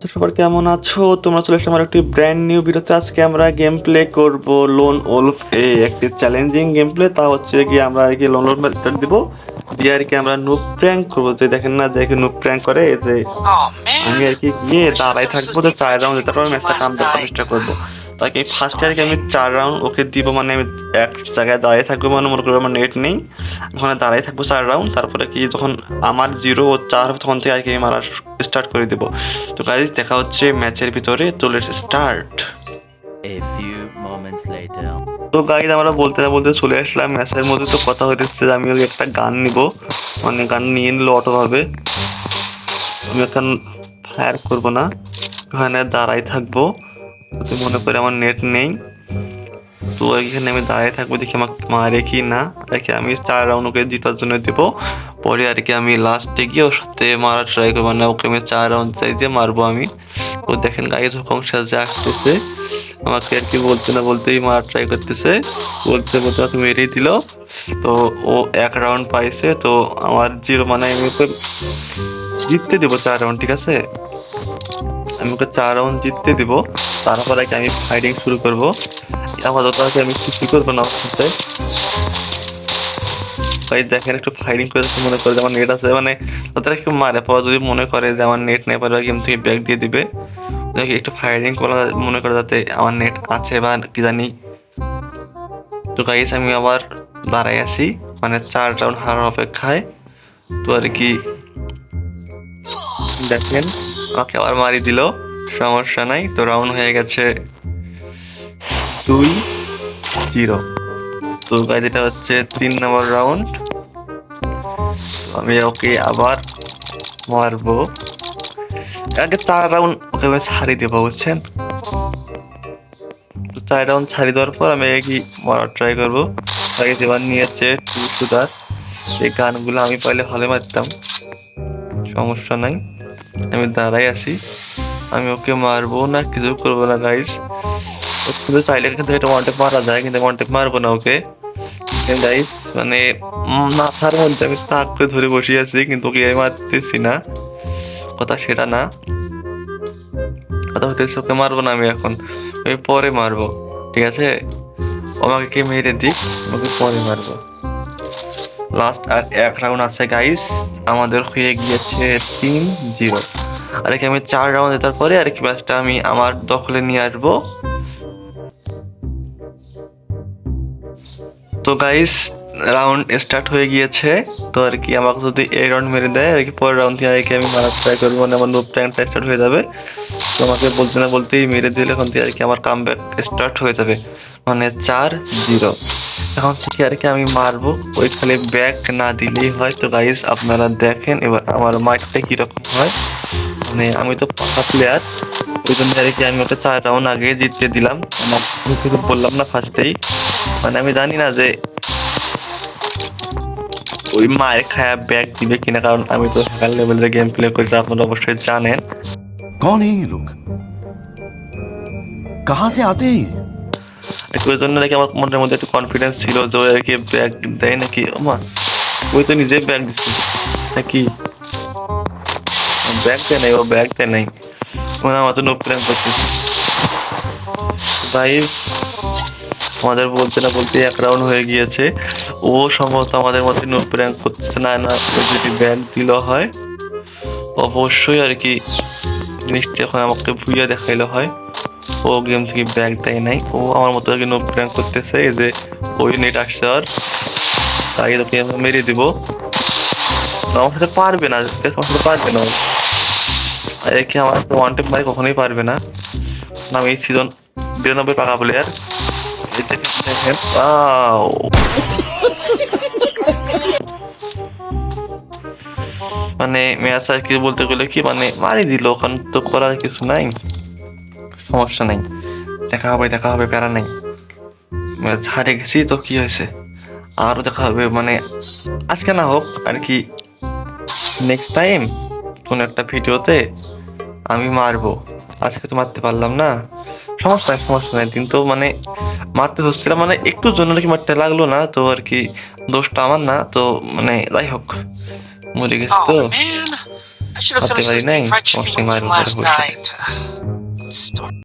তো সবার কেমন আছো? তোমরা চলে আমার একটি ব্র্যান্ড নিউ ভিডিওতে। আজকে আমরা গেম প্লে করব লোন ওলফ এ। একটি চ্যালেঞ্জিং গেম প্লে তা হচ্ছে কি আমরা আর কি লোন ওলফ স্টার্ট দিব। দিয়ে আর কি আমরা নুপ প্র্যাঙ্ক করব। যে দেখেন না যে নুপ প্র্যাঙ্ক করে যে আমি আর কি গিয়ে দাঁড়াই থাকব যে চার রাউন্ড তারপর ম্যাচটা কাম করতে চেষ্টা করব। তাকে ফার্স্ট আর কি আমি চার রাউন্ড ওকে দিব মানে আমি এক জায়গায় দাঁড়িয়ে থাকব মানে মনে করব আমার নেট নেই। ওখানে দাঁড়িয়ে থাকব চার রাউন্ড তারপরে কি যখন আমার জিরো ও চার হবে তখন থেকে আর কি মারা স্টার্ট করে দেবো। তো গাইজ দেখা হচ্ছে ম্যাচের ভিতরে তো let's start A few moments later. তো গাইজ আমরা বলতে না বলতে চলে আসলাম ম্যাচের মধ্যে তো কথা হইতেছে যে আমি ওই একটা গান নিব। মানে গান নিয়ে নিলে অটো হবে আমি এখন ফায়ার করব না ওখানে দাঁড়াই থাকব। যদি মনে করে আমার নেট নেই। তো এখানে আমি দাঁড়িয়ে থাকব, দেখি আমাকে মারে কি না। দেখি আমি চার রাউন্ড ওকে জিতার জন্য দেবো। পরে আর কি আমি লাস্টে গিয়ে ওর সাথে মারা ট্রাই করব। না ওকে আমি চার রাউন্ড চাই দিয়ে মারবো আমি। তো দেখেন গাইজ হুকম সাজে আসতেছে। আমাকে আর কি বলতে না বলতেই মারা ট্রাই করতেছে। বলতে বলতে আমাকে মেরেই দিল। তো ও এক রাউন্ড পাইছে। তো আমার জিরো মানে আমি ওকে জিততে দেবো চার রাউন্ড ঠিক আছে? আমি ওকে চার রাউন্ড জিততে দিব। তারপর কি আমি ফাইটিং শুরু করব। আপাতত কি আমি কিছু করব না সাথে। ভাই দেখেন একটু ফাইটিং করে মনে করে যে আমার নেট আছে। মানে তাদের একটু মারে পর যদি মনে করে যে আমার নেট নেই পারে গেম থেকে ব্যাক দিয়ে দিবে। একটু ফায়ারিং করা মনে করে যাতে আমার নেট আছে বা কি জানি। তো গাইস আমি আবার দাঁড়াই আছি। মানে চার রাউন্ড হারার অপেক্ষায়। তো আর কি দেখেন। আমাকে আবার মারি দিল। সমস্যা নাই, তো রাউন্ড হয়ে গেছে দুই জিরো তো গাইজ এটা হচ্ছে তিন নম্বর রাউন্ড আমি ওকে আবার মারবো। আগে চার রাউন্ড ওকে আমি ছাড়ি দেবো, বুঝছেন? তো চার রাউন্ড ছাড়ি দেওয়ার পর আমি কি মারার ট্রাই করব। আগে দেবার নিয়েছে টু সুদার এই গানগুলো আমি পাইলে ভালো মারতাম। সমস্যা নাই। আমি দাঁড়াই আছি। আমি ওকে মারবো না কিছু করব না গাইস শুধু চাইলে কিন্তু এটা ওয়ান মারা যায়, কিন্তু ওয়ান মারবো না ওকে। গাইস মানে মাথার মধ্যে আমি তাক করে ধরে বসে আছি, কিন্তু ওকে আমি মারতেছি না। কথা সেটা না। কথা হতেছে ওকে মারবো না আমি এখন। আমি পরে মারবো, ঠিক আছে? আমাকে কে মেরে দিক, ওকে পরে মারবো। লাস্ট আর এক রাউন্ড আছে গাইস আমাদের হয়ে গিয়েছে তিন জিরো আর কি আমি চার রাউন্ড জেতার পরে আর কি ম্যাচটা আমি আমার দখলে নিয়ে আসব। তো গাইস রাউন্ড স্টার্ট হয়ে গিয়েছে। তো আর কি, আমাকে যদি এই রাউন্ড মেরে দেয়, আর কি পরের রাউন্ড থেকে আর কি আমি মারার ট্রাই করব মানে আমার লুপ টাইমটা স্টার্ট হয়ে যাবে। তো আমাকে বলতে না বলতেই মেরে দিলে, এখন থেকে আর কি আমার কাম স্টার্ট হয়ে যাবে। মানে চার জিরো। এখন থেকে আর কি আমি মারবো। ওইখানে ব্যাক না দিলেই হয়। তো গাইজ আপনারা দেখেন এবার আমার মাইকটা কীরকম হয়। মানে আমি তো পাকা প্লেয়ার ওই জন্য আর কি আমি ওকে চার রাউন্ড আগে জিততে দিলাম। আমার কিন্তু বললাম না ফার্স্টেই। মানে আমি জানি না যে ওই মায়ের খায়া ব্যাগ দিবে কিনা। কারণ আমি তো হ্যাকার লেভেলের গেম প্লে করছি, আপনারা অবশ্যই জানেন। কোন এই লোক কাহা সে আতে একটু ওই জন্য নাকি আমার মনের মধ্যে একটু কনফিডেন্স ছিল যে ওই আর কি ব্যাগ দেয় নাকি? মা ওই তো নিজে ব্যাগ দিচ্ছে নাকি? ব্যাগ দেয় নাই, ও ব্যাগ দেয় নাই। মানে আমার তো নো প্ল্যান করতেছে। গাইস আমাদের বলতে না বলতে এক রাউন্ড হয়ে গিয়েছে। ও সম্ভবত আমাদের মধ্যে নো প্র্যাঙ্ক করতেছে না না যদি ব্যাগ দিল হয়, অবশ্যই আর কি জিনিসটা এখন আমাকে ভুইয়া দেখাইলো হয়। ও গেম থেকে ব্যাগ দেয় নাই। ও আমার মতো আর কি নো প্র্যাঙ্ক করতেছে, এই যে ওই নেট আসছে আর। তাই তোকে আমি মেরে দিব। আমার সাথে পারবে না আমার সাথে পারবে না। আর একে আমার ওয়ান টেপ মারি কখনোই পারবে না। না, আমি এই সিজন বিরানব্বই পাকা প্লেয়ার মানে আর কি বলতে গেলে কি মানে মারি দিল, ওখানে তো করার কিছু নাই। সমস্যা নাই। দেখা হবে দেখা হবে প্যারা নাই। ম্যাচ হারে গেছি তো কি হয়েছে? আরও দেখা হবে মানে আজকে না হোক আর কি নেক্সট টাইম কোনো একটা ভিডিওতে আমি মারবো। আজকে তো মারতে পারলাম না। সমস্যা নাই সমস্যা নাই। কিন্তু মানে মারতে ধরছিলাম মানে একটু জন্য নাকি মারতে লাগল না তো আর কি দোষটা আমার না তো মানে যাই হোক মরে গেছি তো। মারতে পারি নাই should have